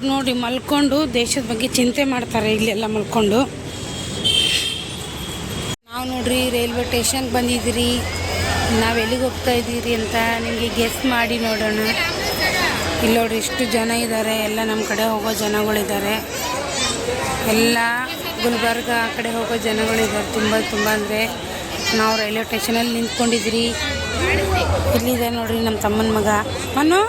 ಇವ್ರು ನೋಡಿ ಮಲ್ಕೊಂಡು ದೇಶದ ಬಗ್ಗೆ ಚಿಂತೆ ಮಾಡ್ತಾರೆ ಇಲ್ಲೆಲ್ಲ ಮಲ್ಕೊಂಡು. ನಾವು ನೋಡ್ರಿ, ರೈಲ್ವೆ ಸ್ಟೇಷನ್ ಬಂದಿದ್ದೀರಿ. ನಾವು ಎಲ್ಲಿಗೆ ಹೋಗ್ತಾ ಇದ್ದೀರಿ ಅಂತ ನಿಮಗೆ ಗೆಸ್ ಮಾಡಿ ನೋಡೋಣ. ಇಲ್ಲಿ ನೋಡ್ರಿ, ಇಷ್ಟು ಜನ ಇದ್ದಾರೆ ಎಲ್ಲ ನಮ್ಮ ಕಡೆ ಹೋಗೋ ಜನಗಳಿದ್ದಾರೆ ಎಲ್ಲ ಗುಲ್ಬರ್ಗ ಆ ಕಡೆ ಹೋಗೋ ಜನಗಳಿದ್ದಾರೆ ತುಂಬ ತುಂಬ ಅಂದರೆ. ನಾವು ರೈಲ್ವೆ ಸ್ಟೇಷನಲ್ಲಿ ನಿಂತ್ಕೊಂಡಿದ್ದೀರಿ. ಇಲ್ಲಿದೆ ನೋಡ್ರಿ ನಮ್ಮ ತಮ್ಮನ ಮಗ. ಮನು?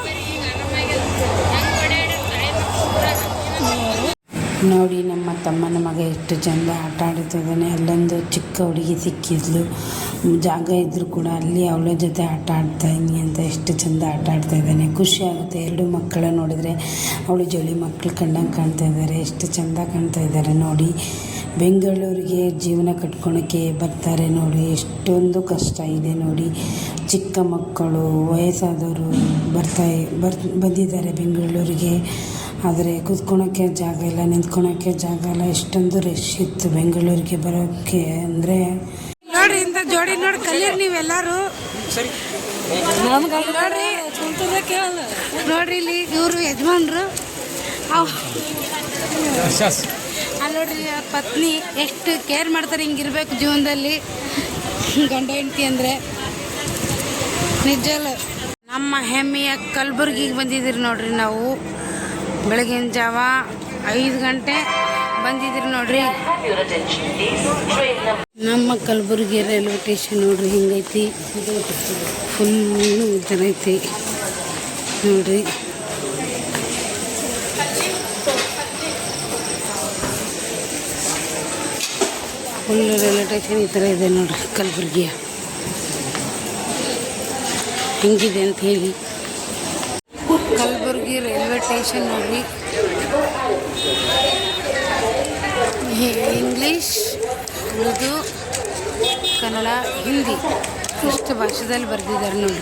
ನೋಡಿ ನಮ್ಮ ತಮ್ಮನ ಮಗ ಎಷ್ಟು ಚಂದ ಆಟ ಆಡ್ತಿದ್ದಾನೆ. ಅಲ್ಲೊಂದು ಚಿಕ್ಕ ಹುಡುಗಿ ಸಿಕ್ಕಿದ್ಲು. ಜಾಗ ಇದ್ದರೂ ಕೂಡ ಅಲ್ಲಿ ಅವಳ ಜೊತೆ ಆಟ ಆಡ್ತಾ ಇದ್ದೀನಿ ಅಂತ ಎಷ್ಟು ಚಂದ ಆಟ ಆಡ್ತಾ ಇದ್ದಾನೆ. ಖುಷಿ ಆಗುತ್ತೆ. ಎರಡು ಮಕ್ಕಳ ನೋಡಿದ್ರೆ ಅವಳು ಜೋಳಿ ಮಕ್ಕಳು ಕಂಡಂಗೆ ಕಾಣ್ತಾ ಇದ್ದಾರೆ. ಎಷ್ಟು ಚಂದ ಕಾಣ್ತಾ ಇದ್ದಾರೆ ನೋಡಿ. ಬೆಂಗಳೂರಿಗೆ ಜೀವನ ಕಟ್ಕೊಳಕ್ಕೆ ಬರ್ತಾರೆ ನೋಡಿ. ಎಷ್ಟೊಂದು ಕಷ್ಟ ಇದೆ ನೋಡಿ. ಚಿಕ್ಕ ಮಕ್ಕಳು, ವಯಸ್ಸಾದವರು ಬರ್ತಾ ಬರ್ ಬಂದಿದ್ದಾರೆ ಬೆಂಗಳೂರಿಗೆ. ಆದರೆ ಕೂತ್ಕೊಳಕ್ಕೆ ಜಾಗ ಇಲ್ಲ ನಿಂತ್ಕೊಳ್ಳೋಕ್ಕೆ ಜಾಗ ಇಲ್ಲ. ಎಷ್ಟೊಂದು ರಶ್ ಇತ್ತು ಬೆಂಗಳೂರಿಗೆ ಬರೋಕ್ಕೆ ಅಂದರೆ. ನೋಡಿ ಇಂಥ ಜೋಡಿ ನೋಡಿ, ಕಲಿಯರ್ ನೀವೆಲ್ಲರೂ. ನೋಡ್ರಿ ನೋಡ್ರಿ ಇಲ್ಲಿ ಇವರು ಯಜಮಾನ್ರು. ಅಲ್ಲಿ ನೋಡ್ರಿ ಪತ್ನಿ ಎಷ್ಟು ಕೇರ್ ಮಾಡ್ತಾರೆ ಹಿಂಗಿರ್ಬೇಕು ಜೀವನದಲ್ಲಿ. ಗಂಡ ಹೆಂಡತಿ ಅಂದರೆ. ನಿಜಲ್ಲ ನಮ್ಮ ಹೆಮ್ಮೆಯ ಕಲಬುರ್ಗಿಗೆ ಬಂದಿದ್ದೀರಿ ನೋಡ್ರಿ ನಾವು. ಬೆಳಗಿನ ಜಾವ ಐದು ಗಂಟೆ ಬಂದಿದ್ರು ನೋಡ್ರಿ. ನಮ್ಮ ಕಲಬುರಗಿ ರೈಲ್ವೆ ಸ್ಟೇಷನ್ ನೋಡ್ರಿ, ಹಿಂಗೈತಿ. ಫುಲ್ಲು ಜನ ಐತಿ. ನೋಡ್ರಿ. ಫುಲ್ ರೈಲ್ವೆ ಸ್ಟೇಷನ್ ಈ ಥರ ಇದೆ ನೋಡ್ರಿ ಕಲಬುರಗಿಯ. ಹೆಂಗಿದೆ ಅಂತ ಹೇಳಿ. Kalaburagi railway station English English Urdu Kannada Hindi. ಇಷ್ಟು ಭಾಷೆದಲ್ಲಿ ಬರೆದಿದ್ದಾರೆ ನೋಡಿ.